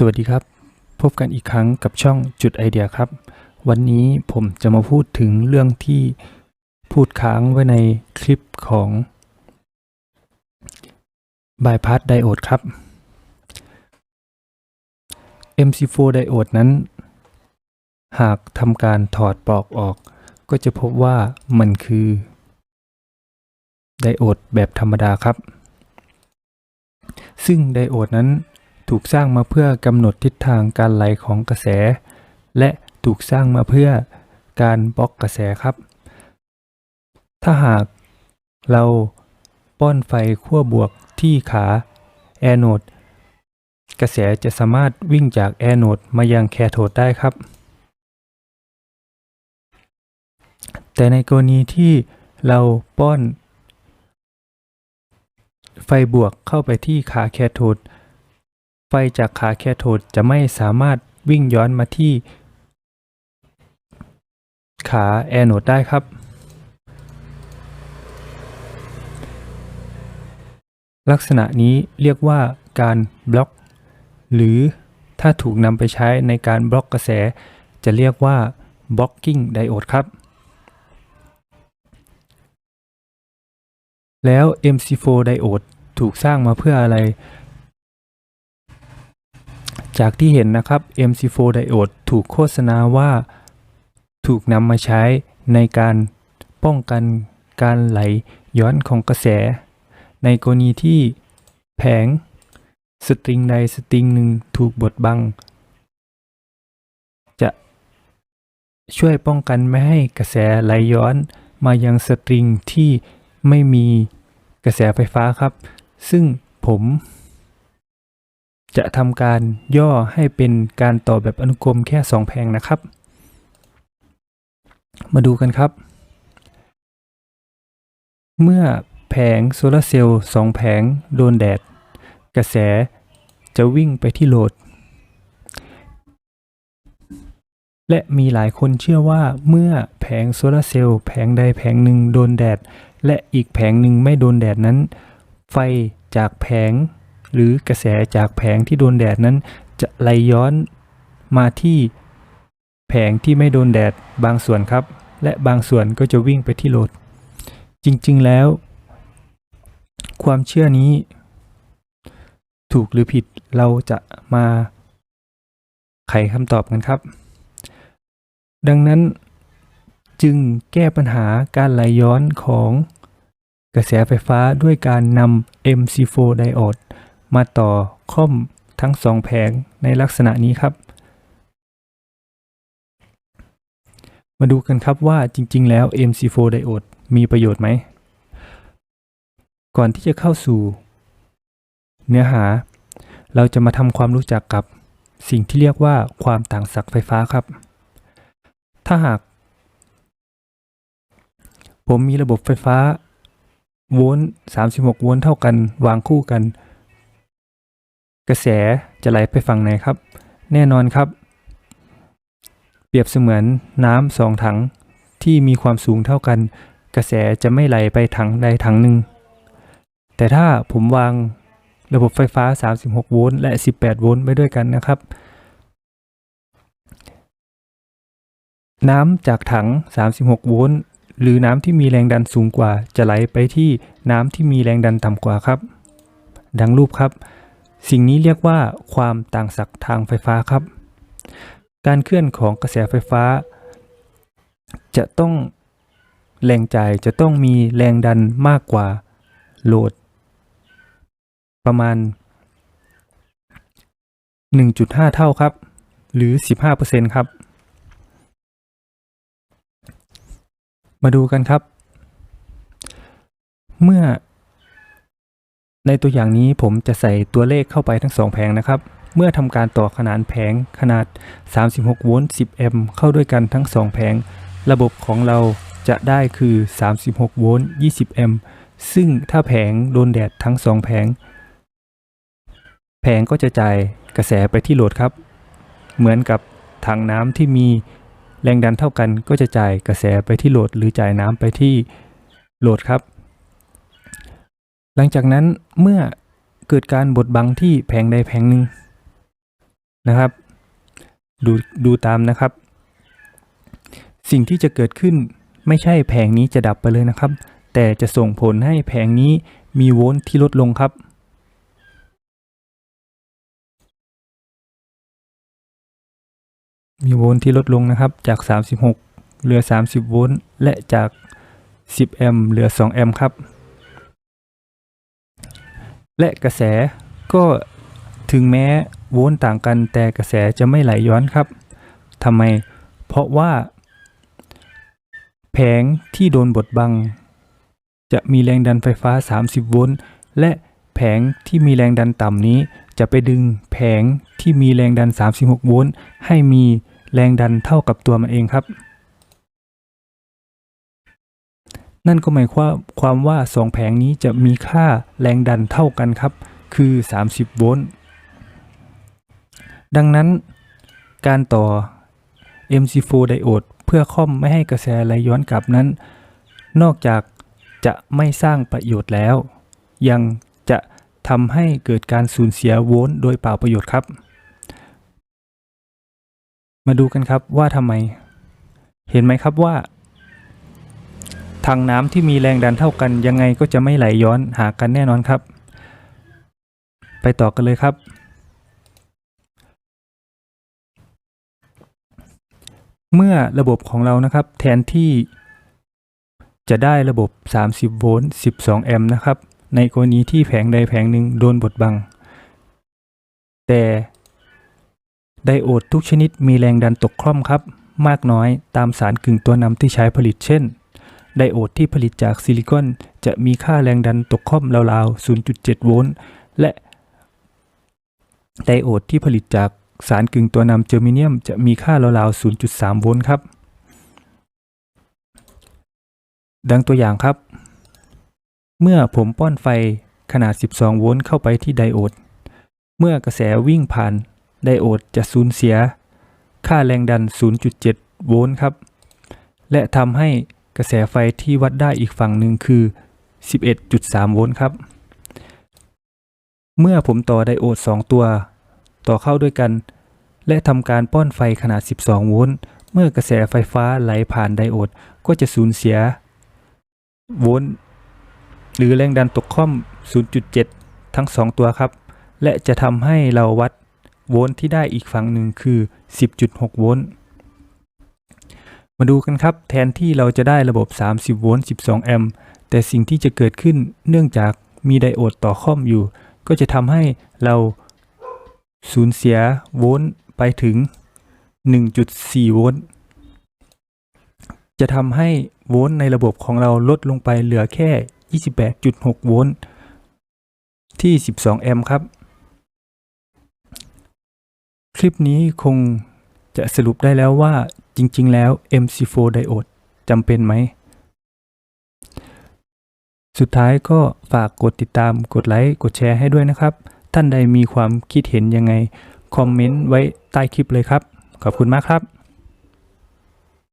สวัสดีครับ พบกันอีกครั้งกับช่องจุดไอเดียครับ วันนี้ผมจะมาพูดถึงเรื่องที่พูดค้างไว้ในคลิปของ Bypass Diode ครับ MC4 Diode นั้น หากทำการถอดปลอกออก ก็จะพบว่ามันคือ ไดโอดแบบธรรมดาครับ ซึ่งไดโอดนั้น ถูกสร้างมาเพื่อกำหนดทิศทางการไหลของกระแส และถูกสร้างมาเพื่อการบล็อกกระแสครับ ถ้าหากเราป้อนไฟขั้วบวกที่ขาแอนโดกระแสจะสามารถวิ่งจากแอนโดมายังแคโทดได้ครับ แต่ในกรณีที่เราป้อน ไฟบวกเข้าไปที่ขาแคโทด ไฟจากขาแคโทดจะไม่สามารถวิ่งย้อนมาที่ ขาแอนโดได้ครับ ลักษณะนี้เรียกว่าการบล็อก หรือถ้าถูกนำไปใช้ในการบล็อกกระแส จะเรียกว่า blocking diode ครับ แล้ว MC4 diode ถูกสร้างมาเพื่ออะไร จากที่เห็นนะครับ MC4 diode ถูกโฆษณาว่าถูกนำมาใช้ในการป้องกันการไหลย้อนของกระแส ในกรณีที่แผงสตริงใดสตริงหนึ่งถูกบดบัง จะช่วยป้องกันไม่ให้กระแสไหลย้อนมายังสตริงที่ไม่มีกระแสไฟฟ้าครับ ซึ่งผม จะทำการย่อให้เป็นการต่อแบบอนุกรมแค่ 2 แผงนะครับ มาดูกันครับ เมื่อแผงโซลาร์เซลล์2แผงโดนแดด กระแสจะวิ่งไปที่โหลด และมีหลายคนเชื่อว่าเมื่อแผงโซลาร์เซลล์แผงใดแผงหนึ่งโดนแดด และอีกแผงหนึ่งไม่โดนแดดนั้น ไฟจากแผง หรือกระแสจากแผงที่โดนแดดนั้น จะไหลย้อนมาที่แผงที่ไม่โดนแดดบางส่วนครับ และบางส่วนก็จะวิ่งไปที่โหลด จริงๆแล้ว ความเชื่อนี้ ถูกหรือผิดเราจะมาไขคำตอบกันครับ ดังนั้นจึงแก้ปัญหาการไหลย้อนของกระแสไฟฟ้าด้วยการนำ MC4 diode มาต่อค่อมทั้งสองแผงในลักษณะนี้ครับ มาดูกันครับว่าจริง ๆ แล้ว MC4 diode มีประโยชน์ไหม ก่อนที่จะเข้าสู่ เนื้อหา เราจะมาทำความรู้จักกับสิ่งที่เรียกว่าความต่างศักย์ไฟฟ้าครับ ถ้าหาก ผมมีระบบไฟฟ้า โวลต์36 โวลต์เท่ากัน วางคู่กัน กระแสจะไหลไปฝั่งไหนครับ แน่นอนครับ เปรียบเสมือนน้ำสองถังที่มีความสูงเท่ากัน กระแสจะไม่ไหลไปถังใดถังหนึ่ง แต่ถ้าผมวางระบบไฟฟ้า 36 โวลต์และ 18 โวลต์ไปด้วยกันนะครับ น้ำจากถัง 36 โวลต์หรือน้ำที่มีแรงดันสูงกว่าจะไหลไปที่น้ำที่มีแรงดันต่ำกว่าครับ ดังรูปครับ สิ่งนี้เรียกว่าความต่างศักย์ทางไฟฟ้าครับ การเคลื่อนของกระแสไฟฟ้า จะต้องแรงจ่ายจะต้องมีแรงดันมากกว่าโหลด ประมาณ 1.5 เท่าครับ หรือ 15%ครับ มาดูกันครับ เมื่อ ในตัวอย่างนี้ผมจะใส่ตัวเลขเข้าไปทั้งสองแผงนะครับ เมื่อทำการต่อขนานแผงขนาด 36 โวลต์ 10 แอมป์เข้าด้วยกันทั้งสองแผง ระบบของเราจะได้คือ 36 โวลต์ 20 แอมป์ซึ่งถ้าแผงโดนแดดทั้งสองแผง แผงก็จะจ่ายกระแสไปที่โหลดครับ เหมือนกับถังน้ำที่มีแรงดันเท่ากันก็จะจ่ายกระแสไปที่โหลด หรือจ่ายน้ำไปที่โหลดครับ หลังจากนั้นเมื่อเกิดการบดบังที่แผงใดแผงหนึ่งนะครับ ดูดูตามนะครับ สิ่งที่จะเกิดขึ้นไม่ใช่แผงนี้จะดับไปเลยนะครับ แต่จะส่งผลให้แผงนี้มีโวลต์ที่ลดลงครับ มีโวลต์ที่ลดลงนะครับจาก 36 เหลือ 30 โวลต์และจาก 10 แอมป์เหลือ 2 แอมป์ครับ และกระแสก็ถึงแม้โวลต์ต่างกันแต่กระแสจะไม่ไหลย้อนครับทำไม เพราะว่า แผงที่โดนบดบัง จะมีแรงดันไฟฟ้า 30 โวลต์และแผงที่มีแรงดันต่ำนี้ จะไปดึงแผงที่มีแรงดัน 36 โวลต์ให้มีแรงดันเท่ากับตัวมันเองครับ นั่นก็หมายความความว่า 2 แผงนี้จะมีค่าแรงดันเท่ากันครับ คือ 30 โวลต์ ดังนั้นการต่อ MC4 ไดโอดเพื่อค่อมไม่ให้กระแสไหลย้อนกลับนั้น นอกจากจะไม่สร้างประโยชน์แล้ว ยังจะทำให้เกิดการสูญเสียโวลต์โดยเปล่าประโยชน์ครับ มาดูกันครับว่าทำไม เห็นไหมครับว่า ถังน้ำที่มีแรงดันเท่ากัน ยังไงก็จะไม่ไหลย้อนหากันแน่นอนครับ ไปต่อกันเลยครับ เมื่อระบบของเรานะครับ แทนที่จะได้ระบบ 30 โวลต์ 12 แอมป์นะครับ ในกรณีที่แผงใดแผงหนึ่งโดนบดบัง แต่ไดโอดทุกชนิดมีแรงดันตกคล่อมครับ มากน้อยตามสารกึ่งตัวนำที่ใช้ผลิตเช่น ไดโอดที่ผลิตจากซิลิคอน จะมีค่าแรงดันตกค่อมราวๆ 0.7 โวลต์ และไดโอดที่ผลิตจากสารกึ่งตัวนำเจอร์มิเนียม จะมีค่าราวๆ 0.3 โวลต์ครับ ดังตัวอย่างครับ เมื่อผมป้อนไฟขนาด 12 โวลต์เข้าไปที่ไดโอด เมื่อกระแสวิ่งผ่านไดโอดจะสูญเสีย ค่าแรงดัน 0.7 โวลต์ครับ และทำให้ กระแสไฟที่วัดได้อีกฝั่งหนึ่งคือ 11.3 โวลต์ครับ เมื่อผมต่อไดโอด 2 ตัว ต่อเข้าด้วยกัน และทำการป้อนไฟขนาด 12 โวลต์ เมื่อกระแสไฟฟ้าไหลผ่านไดโอด ก็จะสูญเสีย โวลต์หรือแรงดันตกค่อม 0.7 ทั้ง 2 ตัวครับ และจะทำให้เราวัดโวลต์ที่ได้อีกฝั่งหนึ่งคือ 10.6 โวลต์ มาดูกันครับ แทนที่เราจะได้ระบบ 30 โวลต์ 12 แอมป์แต่สิ่งที่จะเกิดขึ้นเนื่องจากมีไดโอดต่อค่อมอยู่ ก็จะทำให้เราสูญเสียโวลต์ไปถึง 1.4 โวลต์ จะทำให้โวลต์ในระบบของเราลดลงไปเหลือแค่ 28.6 โวลต์ ที่ 12 แอมป์ครับ คลิปนี้คงจะสรุปได้แล้วว่า จริง ๆ แล้ว MC4 ไดโอดจำเป็นไหม สุดท้ายก็ฝากกดติดตาม กดไลค์ กดแชร์ให้ด้วยนะครับ ท่านใดมีความคิดเห็นยังไง คอมเมนต์ไว้ใต้คลิปเลยครับ ขอบคุณมากครับ